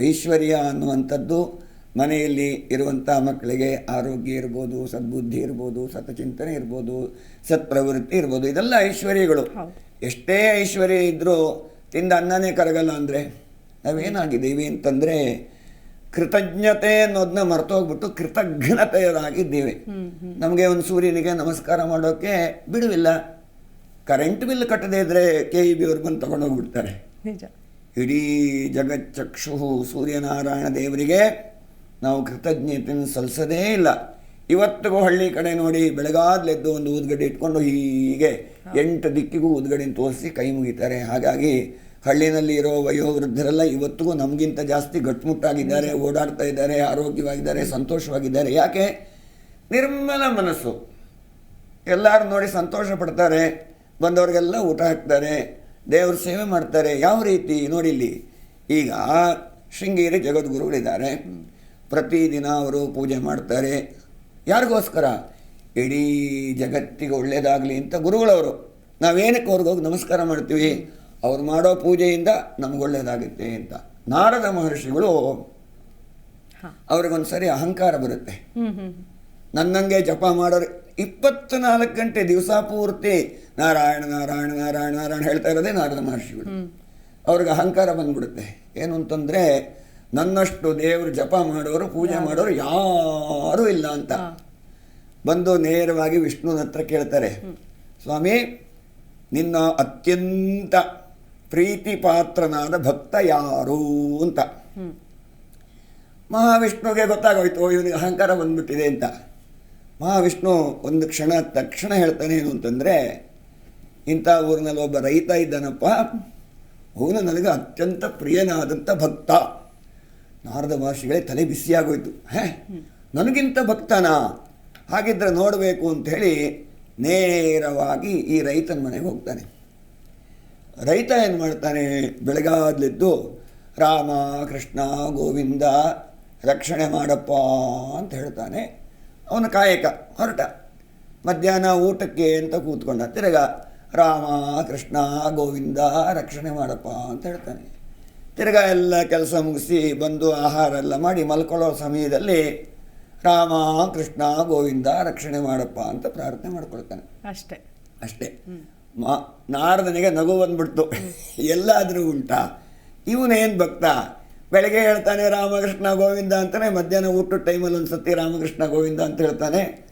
ಐಶ್ವರ್ಯ ಅನ್ನುವಂಥದ್ದು ಮನೆಯಲ್ಲಿ ಇರುವಂಥ ಮಕ್ಕಳಿಗೆ ಆರೋಗ್ಯ ಇರ್ಬೋದು ಸದ್ಬುದ್ಧಿ ಇರ್ಬೋದು ಸತಚಿಂತನೆ ಇರ್ಬೋದು ಸತ್ಪ್ರವೃತ್ತಿ ಇರ್ಬೋದು ಇದೆಲ್ಲ ಐಶ್ವರ್ಯಗಳು. ಎಷ್ಟೇ ಐಶ್ವರ್ಯ ಇದ್ದರೂ ತಿಂದ ಅನ್ನನೇ ಕರಗಲ್ಲ ಅಂದರೆ ನಾವೇನಾಗಿದ್ದೀವಿ ಅಂತಂದರೆ ಕೃತಜ್ಞತೆ ಅನ್ನೋದನ್ನ ಮರ್ತೋಗ್ಬಿಟ್ಟು ಕೃತಜ್ಞತೆಯರಾಗಿದ್ದೀವಿ. ನಮಗೆ ಒಂದು ಸೂರ್ಯನಿಗೆ ನಮಸ್ಕಾರ ಮಾಡೋಕ್ಕೆ ಬಿಡುವಿಲ್ಲ. ಕರೆಂಟ್ ಬಿಲ್ ಕಟ್ಟದೇ ಇದ್ದರೆ ಕೆ ಇ ಬಿ ಅವ್ರು ಬಂದು ತೊಗೊಂಡೋಗ್ಬಿಡ್ತಾರೆ. ನಿಜ. ಇಡೀ ಜಗಚ್ಚಕ್ಷು ಸೂರ್ಯನಾರಾಯಣ ದೇವರಿಗೆ ನಾವು ಕೃತಜ್ಞತೆಯನ್ನು ಸಲ್ಲಿಸೋದೇ ಇಲ್ಲ. ಇವತ್ತಿಗೂ ಹಳ್ಳಿ ಕಡೆ ನೋಡಿ ಬೆಳಗಾದ್ಲೆದ್ದು ಒಂದು ಊದ್ಗಡ್ಡೆ ಇಟ್ಕೊಂಡು ಹೀಗೆ ಎಂಟು ದಿಕ್ಕಿಗೂ ಊದ್ಗಡೆಯನ್ನು ತೋರಿಸಿ ಕೈ ಮುಗಿತಾರೆ. ಹಾಗಾಗಿ ಹಳ್ಳಿನಲ್ಲಿ ಇರೋ ವಯೋವೃದ್ಧರೆಲ್ಲ ಇವತ್ತಿಗೂ ನಮಗಿಂತ ಜಾಸ್ತಿ ಗಟ್ಟುಮುಟ್ಟಾಗಿದ್ದಾರೆ ಓಡಾಡ್ತಾ ಇದ್ದಾರೆ, ಆರೋಗ್ಯವಾಗಿದ್ದಾರೆ, ಸಂತೋಷವಾಗಿದ್ದಾರೆ. ಯಾಕೆ? ನಿರ್ಮಲ ಮನಸ್ಸು. ಎಲ್ಲರೂ ನೋಡಿ ಸಂತೋಷ ಪಡ್ತಾರೆ, ಬಂದವ್ರಿಗೆಲ್ಲ ಊಟ ಹಾಕ್ತಾರೆ ದೇವ್ರ ಸೇವೆ ಮಾಡ್ತಾರೆ. ಯಾವ ರೀತಿ? ನೋಡಿಲ್ಲಿ ಈಗ ಶೃಂಗೇರಿ ಜಗದ್ಗುರುಗಳಿದ್ದಾರೆ. ಪ್ರತಿದಿನ ಅವರು ಪೂಜೆ ಮಾಡ್ತಾರೆ. ಯಾರಿಗೋಸ್ಕರ? ಇಡೀ ಜಗತ್ತಿಗೆ ಒಳ್ಳೆಯದಾಗಲಿ ಅಂತ ಗುರುಗಳವರು. ನಾವೇನಕ್ಕೆ ಅವ್ರಿಗೆ ಹೋಗಿ ನಮಸ್ಕಾರ ಮಾಡ್ತೀವಿ? ಅವ್ರು ಮಾಡೋ ಪೂಜೆಯಿಂದ ನಮ್ಗೆ ಒಳ್ಳೆಯದಾಗುತ್ತೆ ಅಂತ. ನಾರದ ಮಹರ್ಷಿಗಳು ಅವ್ರಿಗೊಂದು ಸರಿ ಅಹಂಕಾರ ಬರುತ್ತೆ. ನನ್ನಂಗೆ ಜಪ ಮಾಡೋರು ಇಪ್ಪತ್ನಾಲ್ಕು ಗಂಟೆ ದಿವಸ ಪೂರ್ತಿ ನಾರಾಯಣ ನಾರಾಯಣ ನಾರಾಯಣ ನಾರಾಯಣ ಹೇಳ್ತಾ ಇರೋದೇ ನಾರದ ಮಹರ್ಷಿಗಳು. ಅವ್ರಿಗೆ ಅಹಂಕಾರ ಬಂದ್ಬಿಡುತ್ತೆ. ಏನು ಅಂತಂದರೆ ನನ್ನಷ್ಟು ದೇವರು ಜಪ ಮಾಡೋರು ಪೂಜೆ ಮಾಡೋರು ಯಾರೂ ಇಲ್ಲ ಅಂತ. ಬಂದು ನೇರವಾಗಿ ವಿಷ್ಣುನ ಹತ್ರ ಕೇಳ್ತಾರೆ. ಸ್ವಾಮಿ ನಿನ್ನ ಅತ್ಯಂತ ಪ್ರೀತಿ ಪಾತ್ರನಾದ ಭಕ್ತ ಯಾರು ಅಂತ. ಮಹಾವಿಷ್ಣುಗೆ ಮಹಾವಿಷ್ಣುವಿಗೆ ಗೊತ್ತಾಗೋಯ್ತು ಇವನಿಗೆ ಅಹಂಕಾರ ಬಂದ್ಬಿಟ್ಟಿದೆ ಅಂತ. ಮಹಾವಿಷ್ಣು ಒಂದು ಕ್ಷಣ ತಕ್ಷಣ ಹೇಳ್ತಾನೆ ಏನು ಅಂತಂದರೆ, ಇಂಥ ಊರಿನಲ್ಲಿ ಒಬ್ಬ ರೈತ ಇದ್ದಾನಪ್ಪ, ಅವನು ನನಗೆ ಅತ್ಯಂತ ಪ್ರಿಯನಾದಂಥ ಭಕ್ತ. ನಾರದ ಭಾಷೆಗಳೇ ತಲೆ ಬಿಸಿಯಾಗೋಯ್ತು. ಹೇ, ನನಗಿಂತ ಭಕ್ತನಾ? ಹಾಗಿದ್ರೆ ನೋಡಬೇಕು ಅಂಥೇಳಿ ನೇರವಾಗಿ ಈ ರೈತನ ಮನೆಗೆ ಹೋಗ್ತಾನೆ. ರೈತ ಏನು ಮಾಡ್ತಾನೆ? ಬೆಳಗಾದ್ಲಿದ್ದು, ರಾಮ ಕೃಷ್ಣ ಗೋವಿಂದ ರಕ್ಷಣೆ ಮಾಡಪ್ಪ ಅಂತ ಹೇಳ್ತಾನೆ. ಅವನ ಕಾಯಕ ಹೊರಟ. ಮಧ್ಯಾಹ್ನ ಊಟಕ್ಕೆ ಅಂತ ಕೂತ್ಕೊಂಡ. ತಿರ್ಗ ರಾಮ ಕೃಷ್ಣ ಗೋವಿಂದ ರಕ್ಷಣೆ ಮಾಡಪ್ಪ ಅಂತ ಹೇಳ್ತಾನೆ. ತಿರ್ಗಾ ಎಲ್ಲ ಕೆಲಸ ಮುಗಿಸಿ ಬಂದು ಆಹಾರ ಎಲ್ಲ ಮಾಡಿ ಮಲ್ಕೊಳ್ಳೋ ಸಮಯದಲ್ಲಿ ರಾಮ ಕೃಷ್ಣ ಗೋವಿಂದ ರಕ್ಷಣೆ ಮಾಡಪ್ಪ ಅಂತ ಪ್ರಾರ್ಥನೆ ಮಾಡ್ಕೊಳ್ತಾನೆ. ಅಷ್ಟೇ. ಅಷ್ಟೇ. ಮಾ ನಾರದನಿಗೆ ನಗು ಬಂದ್ಬಿಡ್ತು. ಎಲ್ಲಾದರೂ ಉಂಟಾ. ಇವನೇನು ಭಕ್ತ? ಬೆಳಗ್ಗೆ ಹೇಳ್ತಾನೆ ರಾಮಕೃಷ್ಣ ಗೋವಿಂದ ಅಂತಲೇ ಮಧ್ಯಾಹ್ನ ಊಟದ ಟೈಮಲ್ಲಿ ಒಂದು ಸತಿ ರಾಮಕೃಷ್ಣ ಗೋವಿಂದ ಅಂತ ಹೇಳ್ತಾನೆ.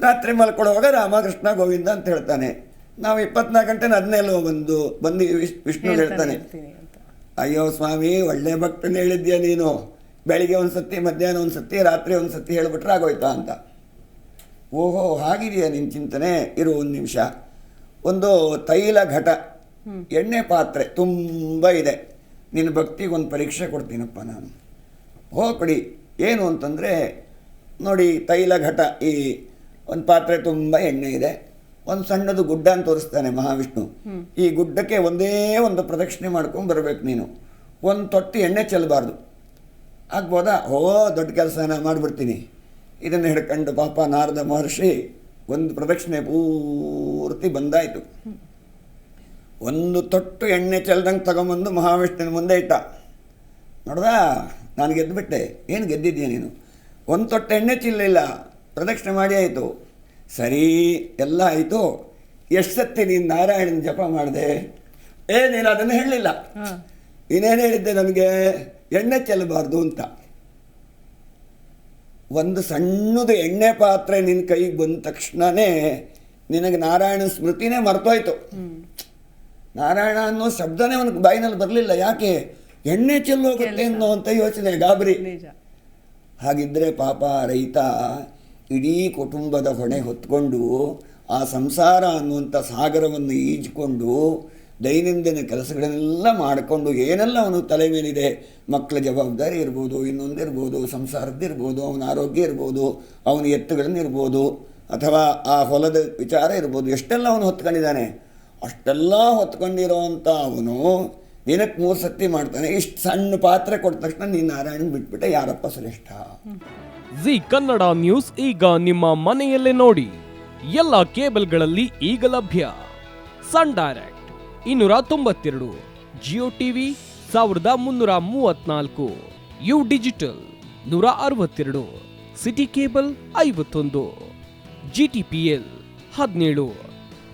ರಾತ್ರಿ ಮಲ್ಕೊಳ್ಳುವಾಗ ರಾಮಕೃಷ್ಣ ಗೋವಿಂದ ಅಂತ ಹೇಳ್ತಾನೆ. ನಾವು ಇಪ್ಪತ್ನಾಲ್ಕು ಗಂಟೆ ಅದನ್ನೆಲ್ಲೋ ಬಂದು ಬಂದು ವಿಶ್- ವಿಷ್ಣು ಹೇಳ್ತಾನೆ ಅಯ್ಯೋ ಸ್ವಾಮಿ ಒಳ್ಳೆ ಭಕ್ತನ ಹೇಳಿದ್ಯಾ ನೀನು? ಬೆಳಿಗ್ಗೆ ಒಂದು ಸತಿ ಮಧ್ಯಾಹ್ನ ಒಂದು ಸತಿ ರಾತ್ರಿ ಒಂದು ಸತಿ ಹೇಳಿಬಿಟ್ರೆ ಆಗೋಯ್ತಾ ಅಂತ. ಓಹೋ ಹಾಗಿದೆಯಾ ನಿನ್ನ ಚಿಂತನೆ? ಇರು ಒಂದು ನಿಮಿಷ. ಒಂದು ತೈಲ ಘಟ ಎಣ್ಣೆ ಪಾತ್ರೆ ತುಂಬ ಇದೆ. ನಿನ್ನ ಭಕ್ತಿಗೆ ಒಂದು ಪರೀಕ್ಷೆ ಕೊಡ್ತೀನಪ್ಪ ನಾನು. ಹೋ ಕೊಡಿ ಏನು ಅಂತಂದರೆ ನೋಡಿ ತೈಲ ಘಟ ಈ ಒಂದು ಪಾತ್ರೆ ತುಂಬ ಎಣ್ಣೆ ಇದೆ. ಒಂದು ಸಣ್ಣದು ಗುಡ್ಡ ಅಂತ ತೋರಿಸ್ತಾನೆ ಮಹಾವಿಷ್ಣು. ಈ ಗುಡ್ಡಕ್ಕೆ ಒಂದೇ ಒಂದು ಪ್ರದಕ್ಷಿಣೆ ಮಾಡ್ಕೊಂಡು ಬರಬೇಕು ನೀನು. ಒಂದು ತೊಟ್ಟಿ ಎಣ್ಣೆ ಚೆಲ್ಲಬಾರ್ದು ಆಗ್ಬೋದಾ? ಓ ದೊಡ್ಡ ಕೆಲಸನ ಮಾಡಿಬಿಡ್ತೀನಿ. ಇದನ್ನು ಹಿಡ್ಕೊಂಡು ಪಾಪ ನಾರದ ಮಹರ್ಷಿ ಒಂದು ಪ್ರದಕ್ಷಿಣೆ ಪೂರ್ತಿ ಬಂದಾಯಿತು. ಒಂದು ತೊಟ್ಟು ಎಣ್ಣೆ ಚೆಲ್ದಂಗೆ ತಗೊಂಬಂದು ಮಹಾವಿಷ್ಣುವಿನ ಮುಂದೆ ಇಟ್ಟ. ನೋಡ್ದಾ? ನಾನು ಗೆದ್ದುಬಿಟ್ಟೆ ಏನು ಗೆದ್ದಿದ್ದೀಯ ನೀನು? ಒಂದು ತೊಟ್ಟು ಎಣ್ಣೆ ಚಿಲ್ಲಿಲ್ಲ. ಪ್ರದಕ್ಷಿಣೆ ಮಾಡಿ ಆಯಿತು. ಸರಿ ಎಲ್ಲ ಆಯಿತು. ಎಷ್ಟು ಸತ್ತಿ ನೀನು ನಾರಾಯಣನ ಜಪ ಮಾಡಿದೆ? ಏ ನೀನು ಅದನ್ನು ಹೇಳಲಿಲ್ಲ. ನೀನೇನು ಇನ್ನೇನು ಹೇಳಿದ್ದೆ ನನಗೆ? ಎಣ್ಣೆ ಚೆಲ್ಲಬಾರ್ದು ಅಂತ. ಒಂದು ಸಣ್ಣದು ಎಣ್ಣೆ ಪಾತ್ರೆ ನಿನ್ನ ಕೈಗೆ ಬಂದ ತಕ್ಷಣವೇ ನಿನಗೆ ನಾರಾಯಣ ಸ್ಮೃತಿನೇ ಮರ್ತೋಯ್ತು. ನಾರಾಯಣ ಅನ್ನೋ ಶಬ್ದನೇ ಅವನ ಬಾಯಿನಲ್ಲಿ ಬರಲಿಲ್ಲ. ಯಾಕೆ? ಎಣ್ಣೆ ಚೆಲ್ಲೋಗುತ್ತೆ ಅನ್ನೋ ಅಂತ ಯೋಚನೆ ಗಾಬರಿ. ಹಾಗಿದ್ರೆ ಹಾಗಿದ್ದರೆ ಪಾಪ ರೈತ ಇಡೀ ಕುಟುಂಬದ ಹೊಣೆ ಹೊತ್ಕೊಂಡು ಆ ಸಂಸಾರ ಅನ್ನುವಂಥ ಸಾಗರವನ್ನು ಈಜಿಕೊಂಡು ದೈನಂದಿನ ಕೆಲಸಗಳನ್ನೆಲ್ಲ ಮಾಡಿಕೊಂಡು ಏನೆಲ್ಲ ಅವನು ತಲೆ ಮೇಲಿದೆ? ಮಕ್ಕಳ ಜವಾಬ್ದಾರಿ ಇರ್ಬೋದು ಇನ್ನೊಂದಿರ್ಬೋದು ಸಂಸಾರದ್ದಿರ್ಬೋದು ಅವನ ಆರೋಗ್ಯ ಇರ್ಬೋದು ಅವನ ಎತ್ತುಗಳನ್ನಿರ್ಬೋದು ಅಥವಾ ಆ ಹೊಲದ ವಿಚಾರ ಇರ್ಬೋದು ಎಷ್ಟೆಲ್ಲ ಅವನು ಹೊತ್ಕೊಂಡಿದ್ದಾನೆ? ಅಷ್ಟೆಲ್ಲ ಹೊತ್ಕೊಂಡಿರೋವಂಥ ಅವನು ದಿನಕ್ಕೆ ಮೂರು ಸತಿ ಮಾಡ್ತಾನೆ. ಇಷ್ಟು ಸಣ್ಣ ಪಾತ್ರೆ ಕೊಟ್ಟ ತಕ್ಷಣ ನೀನು ನಾರಾಯಣ ಬಿಟ್ಬಿಟ್ಟೆ ಯಾರಪ್ಪ ಶ್ರೇಷ್ಠ? ಜಿ ಕನ್ನಡ ನ್ಯೂಸ್ ಈಗ ನಿಮ್ಮ ಮನೆಯಲ್ಲೇ ನೋಡಿ. ಎಲ್ಲ ಕೇಬಲ್ಗಳಲ್ಲಿ ಈಗ ಲಭ್ಯ. ಸನ್ ಡೈರೆಕ್ಟ್ ಇನ್ನೂರ ತೊಂಬತ್ತೆರಡು, ಜಿಯೋ ಟಿವಿ ಸಾವಿರದ ಮುನ್ನೂರ ಮೂವತ್ನಾಲ್ಕು, ಯು ಡಿಜಿಟಲ್ ನೂರ ಅರವತ್ತೆರಡು, ಸಿಟಿ ಕೇಬಲ್ ಐವತ್ತೊಂದು, ಜಿ ಟಿ ಪಿ ಎಲ್ ಹದಿನೇಳು.